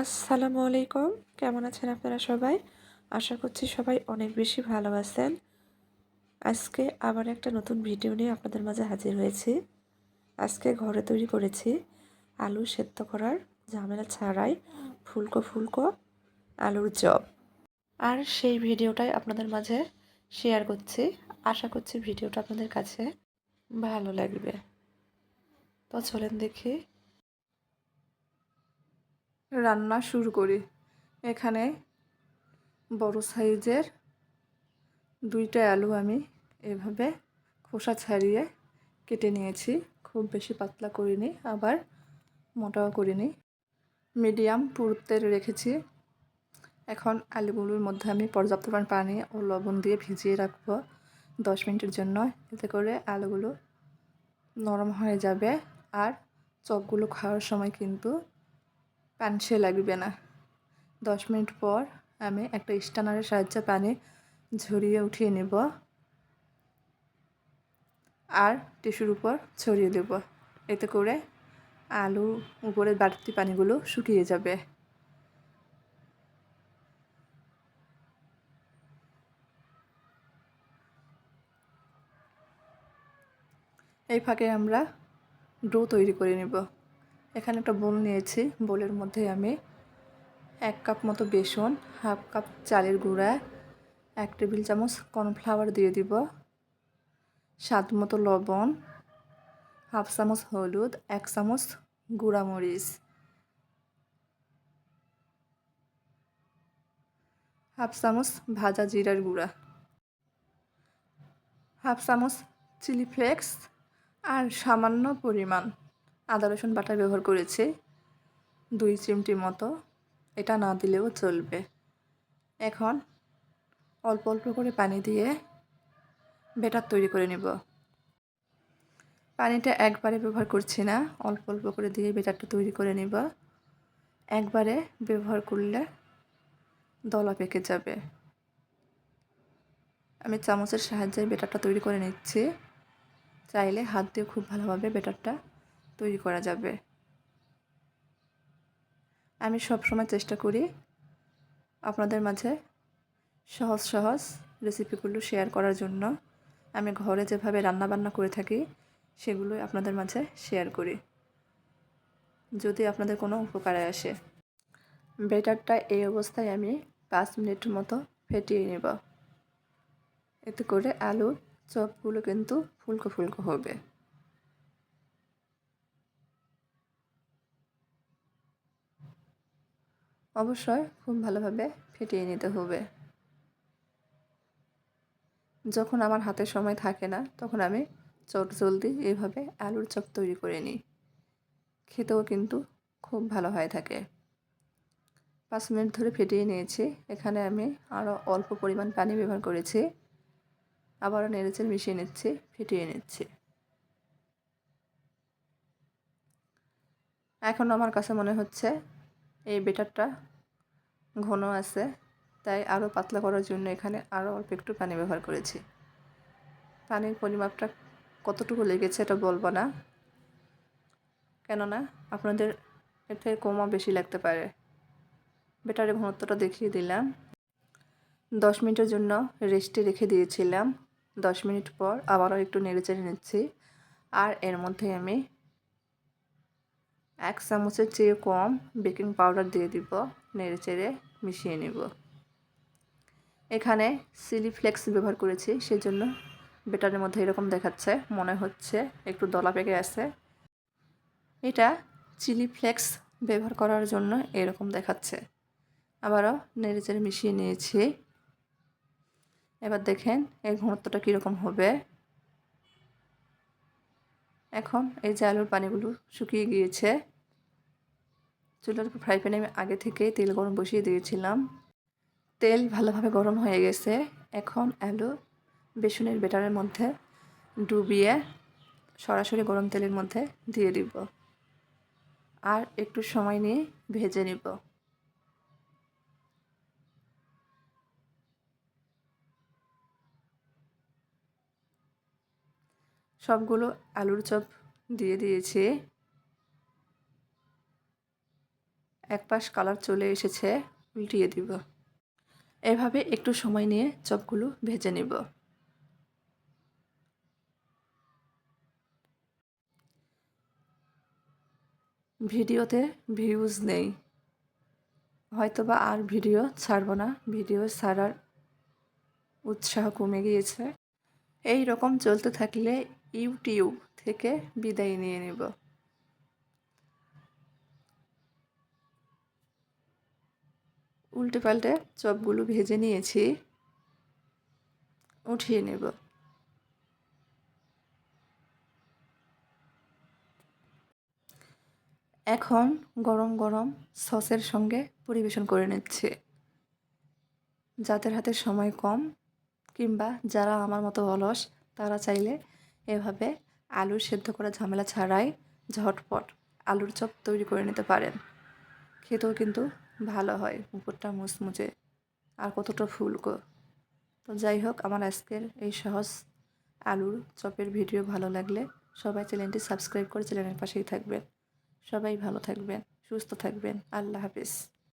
আসসালামু আলাইকুম। কেমন আছেন আপনারা সবাই? আশা করছি সবাই অনেক বেশি ভালো আছেন। আজকে আবার একটা নতুন ভিডিও নিয়ে আপনাদের মাঝে হাজির হয়েছি। আজকে ঘরে তৈরি করেছি আলু সেদ্ধ করার ঝামেলা ছাড়াই ফুলকো ফুলকো আলুর চপ। আর সেই ভিডিওটাই আপনাদের মাঝে শেয়ার করছি। আশা করছি ভিডিওটা আপনাদের কাছে ভালো লাগবে। তো চলেন দেখি রান্না শুরু করি। এখানে বড় সাইজের দুইটা আলু আমি এভাবে খোসা ছাড়িয়ে কেটে নিয়েছি। খুব বেশি পাতলা করিনি, আবার মোটাও করিনি। মিডিয়াম পুরুত্বের রেখেছি। এখন আলুগুলোর মধ্যে আমি পর্যাপ্ত পরিমাণ পানি ও লবণ দিয়ে ভিজিয়ে রাখব দশ মিনিটের জন্য। এতে করে আলুগুলো নরম হয়ে যাবে আর চপগুলো খাওয়ার সময় কিন্তু পানসে লাগবে না। দশ মিনিট পর আমি একটা স্টানারের সাহায্যে পানি ঝরিয়ে উঠিয়ে নেব আর টিস্যুর উপর ছড়িয়ে দেব। এতে করে আলু উপরে বাড়তি পানিগুলো শুকিয়ে যাবে। এই ফাঁকে আমরা ডো তৈরি করে নেব। এখানে একটা বোল নিয়েছি। বোলের মধ্যে আমি এক কাপ মতো বেসন, হাফ কাপ চালের গুঁড়া, এক টেবিল চামচ কর্নফ্লাওয়ার দিয়ে দিব, স্বাদ মতো লবণ, হাফ চামচ হলুদ, এক চামচ গুঁড়া মরিচ হাফ চামচ ভাজা জিরার গুঁড়া। হাফ চামচ চিলি ফ্লেক্স আর সামান্য পরিমাণ। আদা, রসুন বাটা ব্যবহার করেছি। দুই চিমটির মতো। এটা না দিলেও চলবে। এখন অল্প অল্প করে পানি দিয়ে বেটার তৈরি করে নেব। পানিটা একবারে ব্যবহার করছি না। অল্প অল্প করে দিয়ে বেটারটা তৈরি করে নেব। একবারে ব্যবহার করলে দলা পেকে যাবে। আমি চামচের সাহায্যে বেটারটা তৈরি করে নিচ্ছি। চাইলে হাত দিয়ে খুব ভালোভাবে বেটারটা তৈরি করা যাবে। আমি সব সময় চেষ্টা করি আপনাদের মাঝে সহজ সহজ রেসিপিগুলো শেয়ার করার জন্য। আমি ঘরে যেভাবে রান্না বান্না করে থাকি, সেগুলোই আপনাদের মাঝে শেয়ার করি। যদি আপনাদের কোনো উপকারে আসে। বেটারটা এই অবস্থায় আমি পাঁচ মিনিট মতো ফেটিয়ে নেব। এতে করে আলু চপগুলো কিন্তু ফুলকো ফুলকো হবে। অবশ্যই খুব ভালোভাবে ফেটিয়ে নিতে হবে। যখন আমার হাতে সময় থাকে না, তখন আমি চট জলদি এইভাবে আলুর চপ তৈরি করে নিই। খেতেও কিন্তু খুব ভালো হয়ে থাকে। পাঁচ মিনিট ধরে ফেটিয়ে নিয়েছি। এখানে আমি আরও অল্প পরিমাণ পানি ব্যবহার করেছি। আবারও নেড়েচেড়ে মিশিয়ে নিচ্ছি, ফেটিয়ে নিচ্ছি। এখন আমার কাছে মনে হচ্ছে এই বেটারটা ঘন আছে, তাই আরও পাতলা করার জন্য এখানে আরও অল্প একটু পানি ব্যবহার করেছি। পানির পরিমাপটা কতটুকু লেগেছে এটা বলব না। কেননা আপনাদের এর থেকে কমা বেশি লাগতে পারে। বেটারের ঘনত্বটা দেখিয়ে দিলাম। দশ মিনিটের জন্য রেস্টে রেখে দিয়েছিলাম। দশ মিনিট পর আবারও একটু নেড়েচেড়ে নিচ্ছি। আর এর মধ্যে আমি এক চামচের চেয়ে কম বেকিং পাউডার দিয়ে দিব, নেড়ে চেড়ে মিশিয়ে নেব। এখানে সিলি ফ্লেক্স ব্যবহার করেছি, সেজন্য বেটারের মধ্যে এরকম দেখাচ্ছে, মনে হচ্ছে একটু দলা পেকে আছে। এটা চিলি ফ্লেক্স ব্যবহার করার জন্য এরকম দেখাচ্ছে। আবারও নেড়ে চেড়ে মিশিয়ে নিয়েছি। এবার দেখেন এর ঘনত্বটা কীরকম হবে। এখন এই যে আলুর পানিগুলো শুকিয়ে গিয়েছে, চুলার ফ্রাই প্যানে আমি আগে থেকেই তেল গরম বসিয়ে দিয়েছিলাম। তেল ভালোভাবে গরম হয়ে গেছে। এখন আলু বেসনের বেটারের মধ্যে ডুবিয়ে সরাসরি গরম তেলের মধ্যে দিয়ে দিব। আর একটু সময় নিয়ে ভেজে নিব। সবগুলো আলুর চপ দিয়ে দিয়েছি। এক পাশ কালার চলে এসেছে, উল্টিয়ে দিব। এভাবে একটু সময় নিয়ে চপগুলো ভেজে নিব। ভিডিওতে ভিউজ নেই। হয়তোবা আর ভিডিও ছাড়বো না, ভিডিও ছাড়ার উৎসাহ কমে গিয়েছে। এই রকম চলতে থাকলে ইউটিউব থেকে বিদায় নিয়ে নেব। উল্টে পাল্টে চপগুলো ভেজে নিয়েছি, উঠিয়ে নেব। এখন গরম গরম সসের সঙ্গে পরিবেশন করে নিচ্ছে। যাদের হাতে সময় কম কিংবা যারা আমার মতো অলস, তারা চাইলে এভাবে আলু সেদ্ধ করা ঝামেলা ছাড়াই ঝটপট আলুর চপ তৈরি করে নিতে পারেন। খেতেও কিন্তু ভালো হয়, উপরটা মুচমুচে আর কতটা ফুলকো। তো যাই হোক, আমার আজকের এই সহজ আলুর চপের ভিডিও ভালো লাগলে সবাই চ্যানেলটি সাবস্ক্রাইব করে চ্যানেলের পাশেই থাকবেন। সবাই ভালো থাকবেন, সুস্থ থাকবেন। আল্লাহ হাফিজ।